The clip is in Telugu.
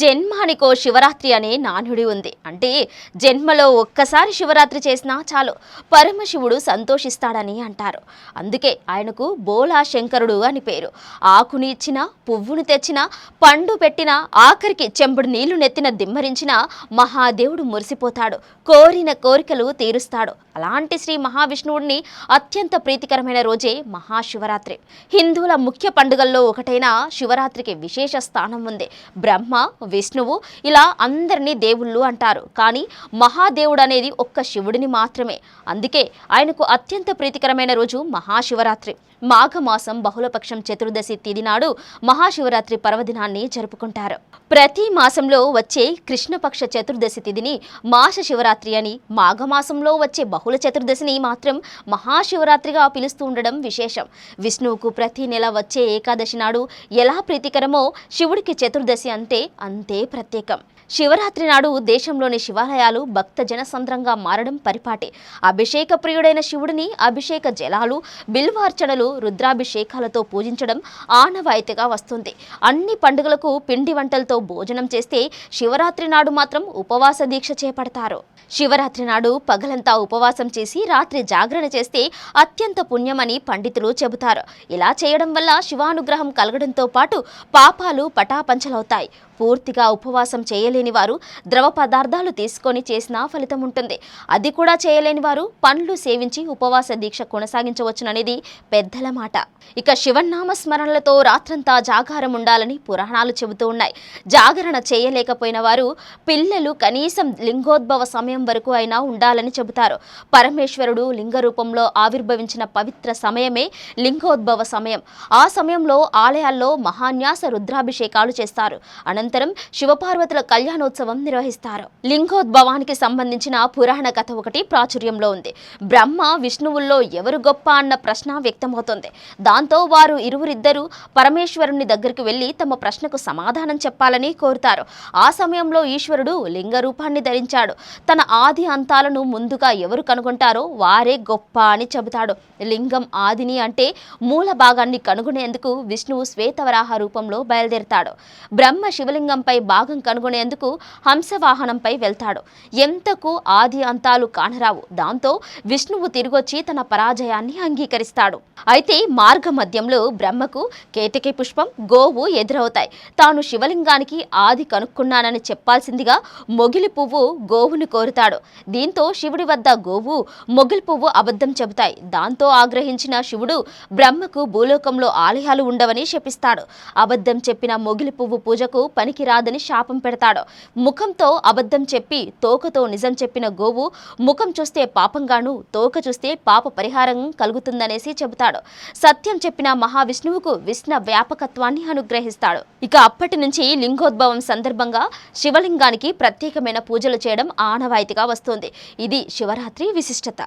జన్మానికో శివరాత్రి అనే నానుడి ఉంది. అంటే జన్మలో ఒక్కసారి శివరాత్రి చేసినా చాలు పరమశివుడు సంతోషిస్తాడని అంటారు. అందుకే ఆయనకు బోలా శంకరుడు అని పేరు. ఆకుని ఇచ్చిన పువ్వును తెచ్చిన పండు పెట్టిన ఆఖరికి చెంబుడు నీళ్ళు నెత్తిన దిమ్మరించిన మహాదేవుడు మురిసిపోతాడు కోరిన కోరికలు తీరుస్తాడు. అలాంటి శ్రీ మహావిష్ణువుడిని అత్యంత ప్రీతికరమైన రోజే మహాశివరాత్రి. హిందువుల ముఖ్య పండుగల్లో ఒకటైన శివరాత్రికి విశేష స్థానం ఉంది. బ్రహ్మ విష్ణువు ఇలా అందరినీ దేవుళ్ళు అంటారు. కానీ మహాదేవుడు అనేది ఒక్క శివుడిని మాత్రమే. అందుకే ఆయనకు అత్యంత ప్రీతికరమైన రోజు మహాశివరాత్రి. మాఘమాసం బహుళపక్షం చతుర్దశి తిథి నాడు మహాశివరాత్రి పర్వదినాన్ని జరుపుకుంటారు. ప్రతి మాసంలో వచ్చే కృష్ణపక్ష చతుర్దశి తిథిని మాస శివరాత్రి అని మాఘమాసంలో వచ్చే బహుళ చతుర్దశిని మాత్రం మహాశివరాత్రిగా పిలుస్తూ ఉండడం విశేషం. విష్ణువుకు ప్రతి నెల వచ్చే ఏకాదశి నాడు ఎలా ప్రీతికరమో శివుడికి చతుర్దశి అంటే అంతే అంతే ప్రత్యేకం. శివరాత్రి నాడు దేశంలోని శివాలయాలు భక్త జనసంద్రంగా మారడం పరిపాటి. అభిషేక ప్రియుడైన శివుడిని అభిషేక జలాలు బిల్వార్చనలు రుద్రాభిషేకాలతో పూజించడం ఆనవాయితీగా వస్తుంది. అన్ని పండుగలకు పిండి వంటలతో భోజనం చేస్తే శివరాత్రి నాడు మాత్రం ఉపవాస దీక్ష చేపడతారు. శివరాత్రి నాడు పగలంతా ఉపవాసం చేసి రాత్రి జాగరణ చేస్తే అత్యంత పుణ్యమని పండితులు చెబుతారు. ఇలా చేయడం వల్ల శివానుగ్రహం కలగడంతో పాటు పాపాలు పటాపంచలవుతాయి. పూర్తిగా ఉపవాసం చేయలేని వారు ద్రవ పదార్థాలు తీసుకొని చేసినా ఫలితం ఉంటుంది. అది కూడా చేయలేని వారు పండ్లు సేవించి ఉపవాస దీక్ష కొనసాగించవచ్చుననేది పెద్దల మాట. ఇక శివనామ స్మరణలతో రాత్రంతా జాగారం ఉండాలని పురాణాలు చెబుతూ ఉన్నాయి. జాగరణ చేయలేకపోయిన వారు పిల్లలు కనీసం లింగోద్భవ సమయం వరకు అయినా ఉండాలని చెబుతారు. పరమేశ్వరుడు లింగ రూపంలో ఆవిర్భవించిన పవిత్ర సమయమే లింగోద్భవ సమయం. ఆ సమయంలో ఆలయాల్లో మహాన్యాస రుద్రాభిషేకాలు చేస్తారు. అనంతరం శివపార్వతుల కళ్యాణోత్సవం నిర్వహిస్తారు. లింగోద్భవానికి సంబంధించిన పురాణ కథ ఒకటి ప్రాచుర్యంలో ఉంది. బ్రహ్మ విష్ణువుల్లో ఎవరు గొప్ప అన్న ప్రశ్న వ్యక్తమవుతోంది. దాంతో వారు ఇరువురిద్దరూ పరమేశ్వరుని దగ్గరికి వెళ్ళి తమ ప్రశ్నకు సమాధానం చెప్పాలని కోరుతారు. ఆ సమయంలో ఈశ్వరుడు లింగ రూపాన్ని ధరించాడు. తన ఆది అంతాలను ముందుగా ఎవరు కనుగొంటారో వారే గొప్ప అని చెబుతాడు. లింగం ఆదిని అంటే మూల భాగాన్ని కనుగొనేందుకు విష్ణువు శ్వేతవరాహ రూపంలో బయలుదేరుతాడు. బ్రహ్మ శివ శివలింగంపై భాగం కనుగొనేందుకు హంసవాహనంపై వెళ్తాడు. ఎంతకు ఆది అంతాలు కానరావు. దాంతో విష్ణువు తిరిగొచ్చి తన పరాజయాన్ని అంగీకరిస్తాడు. అయితే మార్గ మధ్యంలో బ్రహ్మకు కేతకి పుష్పం గోవు ఎదురవుతాయి. తాను శివలింగానికి ఆది కనుక్కున్నానని చెప్పాల్సిందిగా మొగిలి పువ్వు గోవును కోరుతాడు. దీంతో శివుడి వద్ద గోవు మొగిలి పువ్వు అబద్ధం చెబుతాయి. దాంతో ఆగ్రహించిన శివుడు బ్రహ్మకు భూలోకంలో ఆలయాలు ఉండవని శపిస్తాడు. అబద్ధం చెప్పిన మొగిలి పువ్వు పూజకు పనికిరాదని శాపం పెడతాడు. ముఖంతో అబద్ధం చెప్పి తోకతో నిజం చెప్పిన గోవు ముఖం చూస్తే పాపంగాను తోక చూస్తే పాప పరిహారం కలుగుతుందనేసి చెబుతాడు. సత్యం చెప్పిన మహావిష్ణువుకు విష్ణు వ్యాపకత్వాన్ని అనుగ్రహిస్తాడు. ఇక అప్పటి నుంచి లింగోద్భవం సందర్భంగా శివలింగానికి ప్రత్యేకమైన పూజలు చేయడం ఆనవాయితీగా వస్తుంది. ఇది శివరాత్రి విశిష్టత.